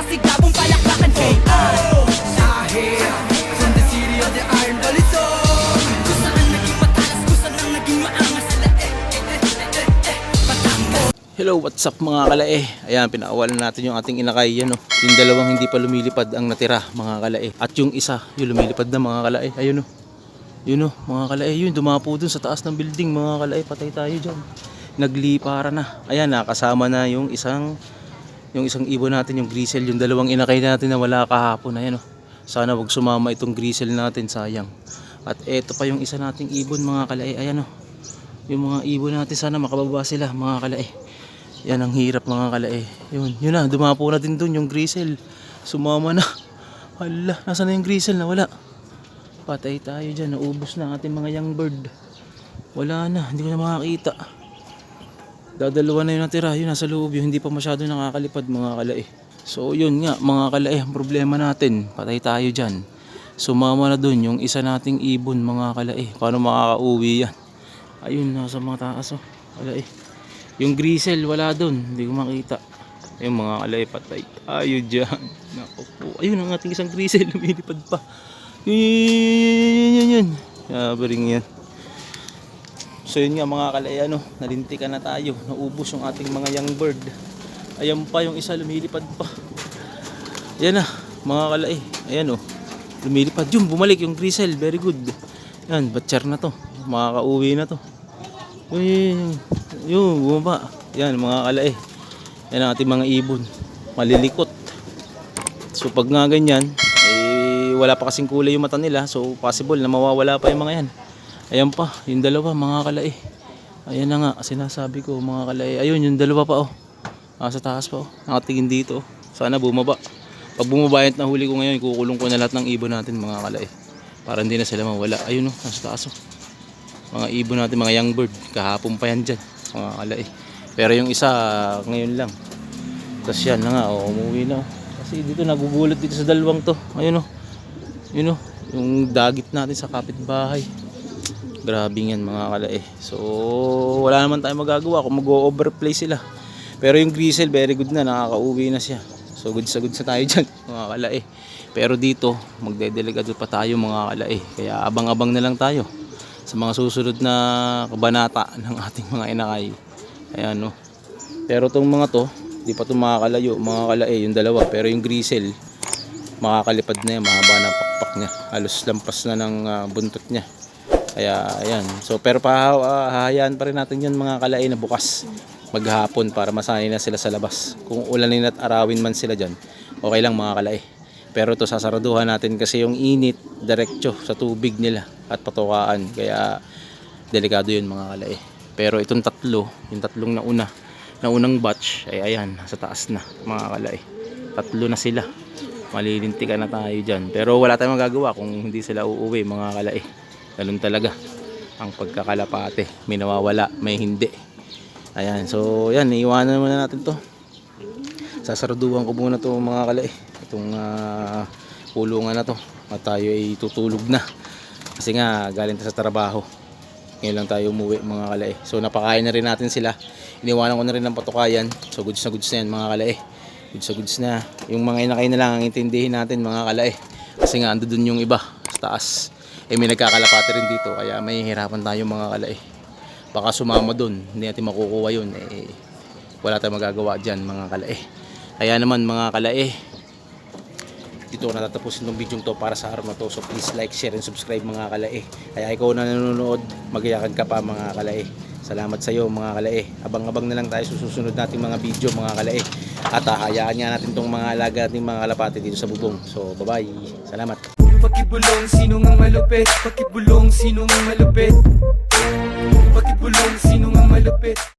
masigabong palakpakan KR Dahil From the city of the iron balisong Kung saan naging matalas, kung saan ang naging maangas sila eh, eh, eh, eh, Batangas Hello, what's up mga kalae? Ayan, pinaawalan natin yung ating inakay, yan o. Yung dalawang hindi pa lumilipad ang natira, mga kalae. At yung isa, yung lumilipad na mga kalae. Ayun o. Yun o, mga kalae. Yun, dumapo dun sa taas ng building, mga kalae. Patay tayo dyan. Naglipara na. Ayan, nakasama na yung isang yung isang ibon natin, yung grisel. Yung dalawang inakay natin na wala kahapon. Ayan o. Sana wag sumama itong grisel natin, sayang. At eto pa yung isa nating ibon, mga kalae. Ayan o. Yung mga ibon natin, sana makababa sila, mga kalae. Yan ang hirap mga kalae. Yun, yun na, dumapo na din dun yung grisel. Sumama na. Hala, nasa na yung grisel na wala. Patay tayo dyan, naubos na ating mga young bird. Wala na, hindi ko na makakita. Dadalawa na yung natira, yun nasa loob, yung hindi pa masyado nakakalipad mga kalae. So yun nga, mga kalae, ang problema natin, patay tayo dyan. Sumama na dun yung isa nating ibon mga kalae. Paano makakauwi yan? Ayun, nasa mga taas oh. Kalae. Yung grisel, wala dun. Hindi ko makita. Yung mga alay patay. Ayun dyan. Naku po. Ayun ang ating isang grisel. Lumilipad pa. Yun, yun, yun, yun, yun, yun. Yabaring yan. So yun nga mga kalay, ano, nalintikan na tayo. Naubos yung ating mga young bird. Ayan pa yung isa, lumilipad pa. Yan na, mga kalay. Ayan o. Lumilipad. Yung bumalik yung grisel. Very good. Yan, batcher na to. Makakauwi na to. Yun, yun, yun. Yun, bumaba. Yan, mga kalay. Yan ang ating mga ibon. Malilikot. So pag nga ganyan, eh, wala pa kasing kulay yung mata nila. So possible na mawawala pa yung mga yan. Ayan pa, yung dalawa, mga kalay. Ayan na nga, sinasabi ko, mga kalay. Ayun, yung dalawa pa, oh. Nasa taas pa, oh. Nakatingin dito, oh. Sana bumaba. Pag bumaba at nahuli ko ngayon, kukulong ko na lahat ng ibon natin, mga kalay. Para hindi na sila mawala. Ayun, oh, nasa taas, oh mga ibon natin, mga young bird. Kahapon pa yan dyan, mga kalay. Pero yung isa, ngayon lang. Tapos yan na nga, oh, umuwi na. oh. Kasi dito nagugulat dito sa dalawang to. Ayun oh. Yun oh, yung dagit natin sa kapitbahay. Grabe yan mga kalay. So, wala naman tayong magagawa kung mag-overplay sila. Pero yung grisel, very good na, nakakauwi na siya. So, good sa good sa tayo dyan, mga kalay. Pero dito, magdedelegado pa tayo mga kalay. Kaya abang-abang na lang tayo sa mga susunod na kabanata ng ating mga inakay. Ayan no. Pero tong mga to, di pa to makakalayo, mga kalae, yung dalawa. Pero yung grisel, makakalipad na yan, mahaba na pakpak niya. Halos lampas na ng ah, buntot niya. Kaya ayan. So pero pa ah, hahayaan pa rin natin yan mga kalae na bukas maghapon para masanay na sila sa labas. Kung ulanin at arawin man sila dyan, okay lang mga kalae. Pero to sasaraduhan natin kasi yung init diretso sa tubig nila at patukaan. Kaya delikado yun mga kalae. Pero itong tatlo, yung tatlong nauna, naunang batch ay ayan, sa taas na mga kalae. Tatlo na sila. Malilintikan na tayo dyan. Pero wala tayong magagawa kung hindi sila uuwi mga kalae. Ganun talaga ang pagkakalapate. May nawawala, may hindi. Ayan, so yan, iiwanan muna natin to. Sasaraduhan ko muna to mga kalae. Itong ah, pulungan na to. At tayo ay tutulog na. Kasi nga, galing tayo sa trabaho. Ngayon lang tayo umuwi mga kalae. So napakain na rin natin sila. Iniwanan ko na rin ng patukayan. So goods na goods na yan mga kalae. Goods na goods na. Yung mga inakay na lang ang intindihin natin mga kalae. Kasi nga ando dun yung iba sa taas. Eh may nagkakalapate rin dito. Kaya may hirapan tayo mga kalae. Baka sumama dun. Hindi natin makukuha yun. Eh, wala tayong magagawa dyan mga kalae. Kaya naman mga kalae, dito ko natatapusin itong video to para sa araw na to. So please like, share, and subscribe mga kalae. Kaya ikaw na nanonood, magiyakan ka pa mga kalae. Salamat sa iyo mga kalae. Abang-abang na lang tayo sa susunod nating mga video mga kalae. At hahayaan nga natin tong mga alaga nating mga kalapate dito sa bubong. So bye-bye. Salamat. Pakibulong sino nga malupit Pakibulong sino nga malupit Pakibulong sino nga malupit